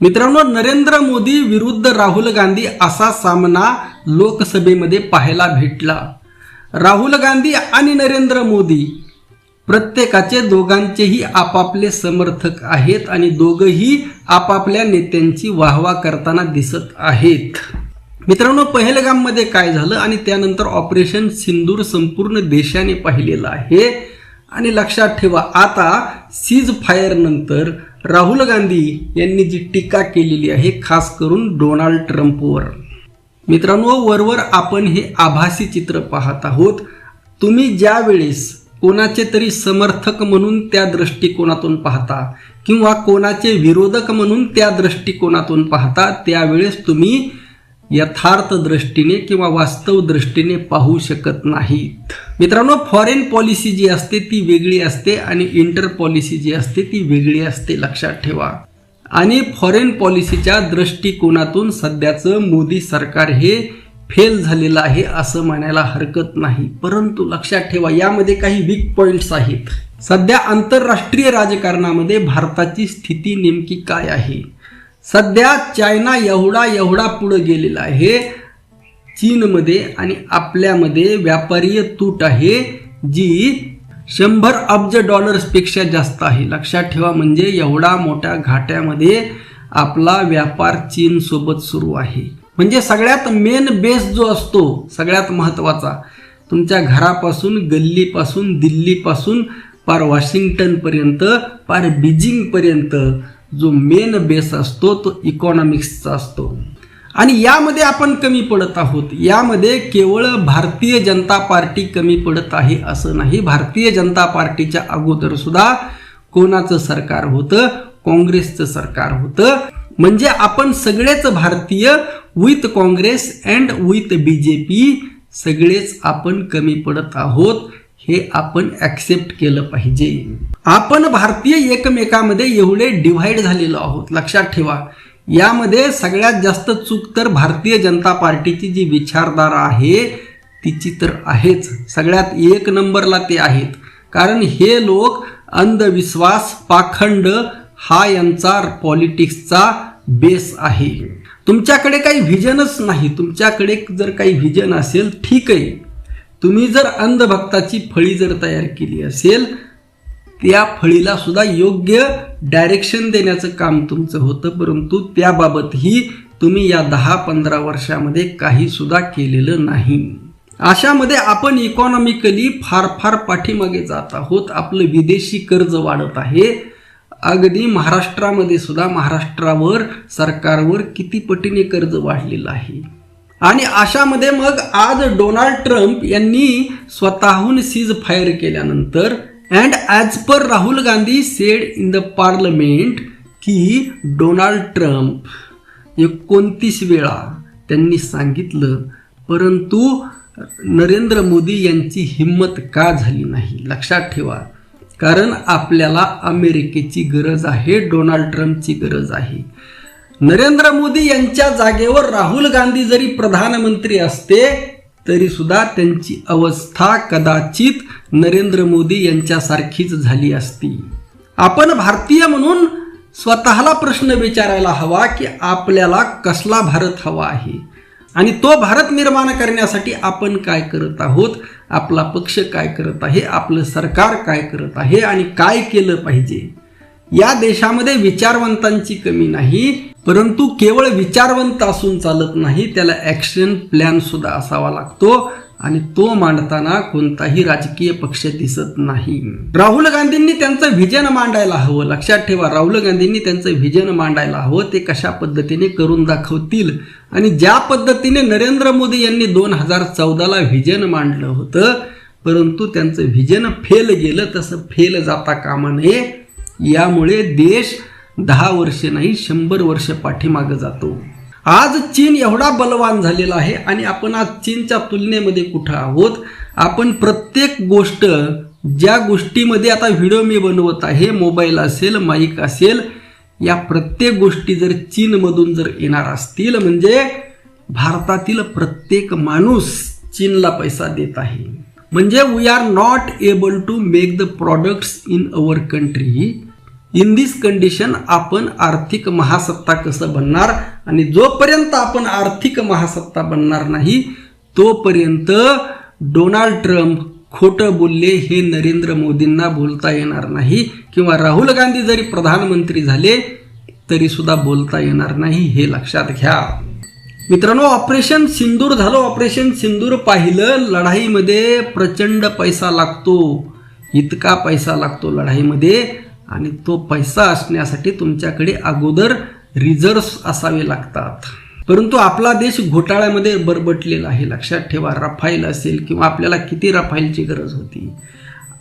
मित्रांनो नरेंद्र मोदी विरुद्ध राहुल गांधी असा सामना लोकसभेमध्ये पाहायला भेटला. राहुल गांधी आणि नरेंद्र मोदी प्रत्येकाचे दोघांचेही आपापले समर्थक आहेत आणि दोघंही आपापल्या नेत्यांची वाहवा करताना दिसत आहेत. मित्रांनो पहिलगाममध्ये काय झालं आणि त्यानंतर ऑपरेशन सिंदूर संपूर्ण देशाने पाहिलेलं आहे. आणि लक्षात ठेवा आता सीज फायर नंतर राहुल गांधी यांनी जी टीका केलेली आहे खास करून डोनाल्ड ट्रम्पवर. मित्रांनो वरवर आपण हे आभासी चित्र पाहत आहोत. तुम्ही ज्या वेळेस कोणाचे तरी समर्थक म्हणून त्या दृष्टिकोनातून पाहता किंवा कोणाचे विरोधक म्हणून त्या दृष्टिकोनातून पाहता त्यावेळेस तुम्ही यथार्थ दृष्टीने किंवा वास्तव दृष्टीने पाहू शकत नाहीत. मित्रांनो फॉरेन पॉलिसी जी असते ती वेगळी असते आणि इंटर पॉलिसी जी असते ती वेगळी असते. लक्षात ठेवा. आणि फॉरेन पॉलिसीच्या दृष्टिकोनातून सध्याचं मोदी सरकार हे फेल झालेलं आहे असं म्हणायला हरकत नाही. परंतु लक्षात ठेवा यामध्ये काही वीक पॉइंट्स आहेत. सध्या आंतरराष्ट्रीय राजकारणामध्ये भारताची स्थिती नेमकी काय आहे? सध्या चायना एवढा एवढा पुढं गेलेला आहे. चीनमध्ये आणि आपल्यामध्ये व्यापारीय तूट आहे जी शंभर अब्ज डॉलर्सपेक्षा जास्त आहे. लक्षात ठेवा म्हणजे एवढा मोठ्या घाट्यामध्ये आपला व्यापार चीनसोबत सुरू आहे. म्हणजे सगळ्यात मेन बेस जो असतो सगळ्यात महत्त्वाचा तुमच्या घरापासून गल्लीपासून दिल्लीपासून पार वॉशिंग्टनपर्यंत पार बीजिंगपर्यंत जो मेन बेस असतो तो इकॉनॉमिक्सचा असतो. आणि यामध्ये आपण कमी पडत आहोत. यामध्ये केवळ भारतीय जनता पार्टी कमी पडत आहे असं नाही. भारतीय जनता पार्टीच्या अगोदर सुद्धा कोणाचं सरकार होतं? काँग्रेसचं सरकार होतं. म्हणजे आपण सगळेच भारतीय with Congress and with B J P सगळेच आपण कमी पडत आहोत. हे आपण ॲक्सेप्ट केलं पाहिजे. आपण भारतीय एकमेकामध्ये एवढे डिव्हाइड झालेलो आहोत. लक्षात ठेवा. यामध्ये सगळ्यात जास्त चूक तर भारतीय जनता पार्टीची जी विचारधारा आहे तिची तर आहेच. सगळ्यात एक नंबरला ते आहेत. कारण हे लोक अंधविश्वास पाखंड हा यांचा पॉलिटिक्सचा बेस आहे. तुमच्याकडे काही व्हिजनच नाही. तुमच्याकडे जर काही व्हिजन असेल ठीक आहे. तुम्ही जर अंधभक्ताची फळी जर तयार केली असेल त्या फळीला सुद्धा योग्य डायरेक्शन देण्याचं काम तुमचं होतं परंतु त्याबाबतही तुम्ही या दहा पंधरा वर्षामध्ये काही सुद्धा केलेलं नाही. अशामध्ये आपण इकॉनॉमिकली फार फार पाठीमागे जात आहोत. आपलं विदेशी कर्ज वाढत आहे. अगदी महाराष्ट्रामध्ये सुद्धा महाराष्ट्रावर सरकारवर किती पटीने कर्ज वाढलेलं आहे. आणि अशामध्ये मग आज डोनाल्ड ट्रम्प यांनी स्वतःहून सीज फायर केल्यानंतर and as per Rahul Gandhi said in the parliament की डोनाल्ड ट्रम्प एकोणतीस वेळा त्यांनी सांगितलं परंतु नरेंद्र मोदी यांची हिंमत का झाली नाही? लक्षात ठेवा. कारण आपल्याला अमेरिकेची गरज आहे डोनाल्ड ट्रम्पची गरज आहे. नरेंद्र मोदी यांच्या जागेवर राहुल गांधी जरी प्रधानमंत्री असते तरी सुद्धा त्यांची अवस्था कदाचित नरेंद्र मोदी यांच्यासारखीच झाली असती. आपण भारतीय म्हणून स्वतःला प्रश्न विचारायला हवा की आपल्याला कसला भारत हवा आहे? आणि तो भारत निर्माण करण्यासाठी आपण काय करत आहोत? आपला पक्ष काय करत आहे? आपलं सरकार काय करत आहे? आणि काय केलं पाहिजे? या देशामध्ये विचारवंतांची कमी नाही परंतु केवळ विचारवंत असून चालत नाही त्याला ॲक्शन प्लॅन सुद्धा असावा लागतो आणि तो मांडताना कोणताही राजकीय पक्ष दिसत नाही. राहुल गांधींनी त्यांचं व्हिजन मांडायला हवं. लक्षात ठेवा राहुल गांधींनी त्यांचं व्हिजन मांडायला हवं. ते कशा पद्धतीने करून दाखवतील? आणि ज्या पद्धतीने नरेंद्र मोदी यांनी दोन हजार चौदाला व्हिजन मांडलं होतं परंतु त्यांचं व्हिजन फेल गेलं तसं फेल जाता कामा नये. यामुळे देश दहा वर्ष नाही शंभर वर्ष पाठीमागं जातो. आज चीन एवढा बलवान झालेला आहे आणि आपण आज चीनच्या तुलनेमध्ये कुठं आहोत? आपण प्रत्येक गोष्ट ज्या गोष्टीमध्ये आता व्हिडिओ मी बनवत आहे मोबाईल असेल माईक असेल या प्रत्येक गोष्टी जर चीनमधून जर येणार असतील म्हणजे भारतातील प्रत्येक माणूस चीनला पैसा देत आहे. म्हणजे we are not able to make the products in our country in this condition आपण आर्थिक महासत्ता कसं बनणार? आणि जोपर्यंत आपण आर्थिक महासत्ता बनणार नाही तोपर्यंत डोनाल्ड ट्रम्प खोटं बोलले हे नरेंद्र मोदींना बोलता येणार नाही. किंवा राहुल गांधी जरी प्रधानमंत्री झाले तरी सुद्धा बोलता येणार नाही हे लक्षात घ्या. मित्रांनो ऑपरेशन सिंदूर झालं. ऑपरेशन सिंदूर पाहिलं. लढाईमध्ये प्रचंड पैसा लागतो. इतका पैसा लागतो लढाईमध्ये. आणि तो पैसा असण्यासाठी तुमच्याकडे अगोदर रिझर्व्ह असावे लागतात. परंतु आपला देश घोटाळ्यामध्ये बरबटलेला आहे. लक्षात ठेवा रफाईल असेल किंवा आपल्याला किती रफाईलची गरज होती.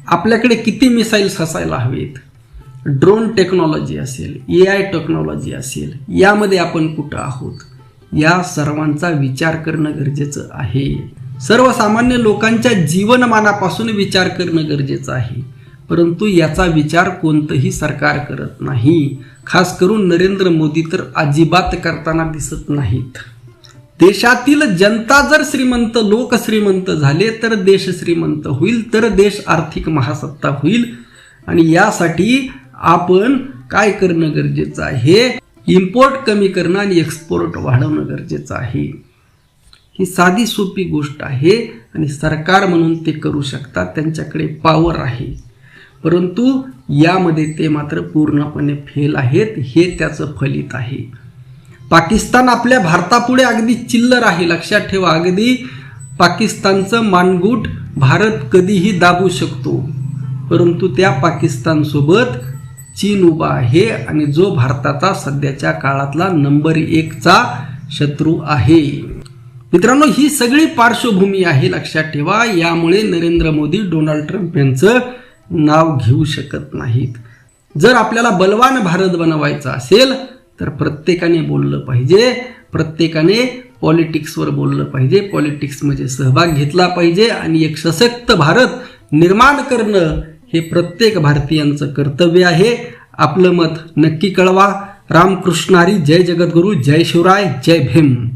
आपल्याकडे किती मिसाईल्स असायला हवेत? ड्रोन टेक्नॉलॉजी असेल ए आय टेक्नॉलॉजी असेल यामध्ये आपण कुठं आहोत? या सर्वांचा विचार करणं गरजेचं आहे. सर्वसामान्य लोकांच्या जीवनमानापासून विचार करणं गरजेचं आहे. परंतु याचा विचार कोणतंही सरकार करत नाही. खास करून नरेंद्र मोदी तर अजिबात करताना दिसत नाहीत. देशातील जनता जर श्रीमंत लोक श्रीमंत झाले तर देश श्रीमंत होईल तर देश आर्थिक महासत्ता होईल. आणि यासाठी आपण काय करणं गरजेचं आहे? इम्पोर्ट कमी करणं आणि एक्सपोर्ट वाढवणं गरजेचं आहे. ही साधी सोपी गोष्ट आहे आणि सरकार म्हणून ते करू शकतात. त्यांच्याकडे पॉवर आहे. परंतु यामध्ये ते मात्र पूर्णपणे फेल आहेत हे त्याचं फलित आहे. पाकिस्तान आपल्या भारतापुढे अगदी चिल्लर आहे लक्षात ठेवा. अगदी पाकिस्तानचं मानगूट भारत कधीही दाबू शकतो. परंतु त्या पाकिस्तानसोबत चीन उभा आहे आणि जो भारताचा सध्याच्या काळातला नंबर एकचा शत्रू आहे. मित्रांनो ही सगळी पार्श्वभूमी आहे लक्षात ठेवा. यामुळे नरेंद्र मोदी डोनाल्ड ट्रम्प यांचं नाव घेऊ शकत नाहीत. जर आपल्याला बलवान भारत बनवायचा असेल तर प्रत्येकाने बोललं पाहिजे. प्रत्येकाने पॉलिटिक्सवर बोललं पाहिजे. पॉलिटिक्समध्ये म्हणजे सहभाग घेतला पाहिजे आणि एक सशक्त भारत निर्माण करणं हे प्रत्येक भारतीयांचं कर्तव्य आहे. आपलं मत नक्की कळवा. रामकृष्णारी जय जगद्गुरू जय शिवराय जय भीम.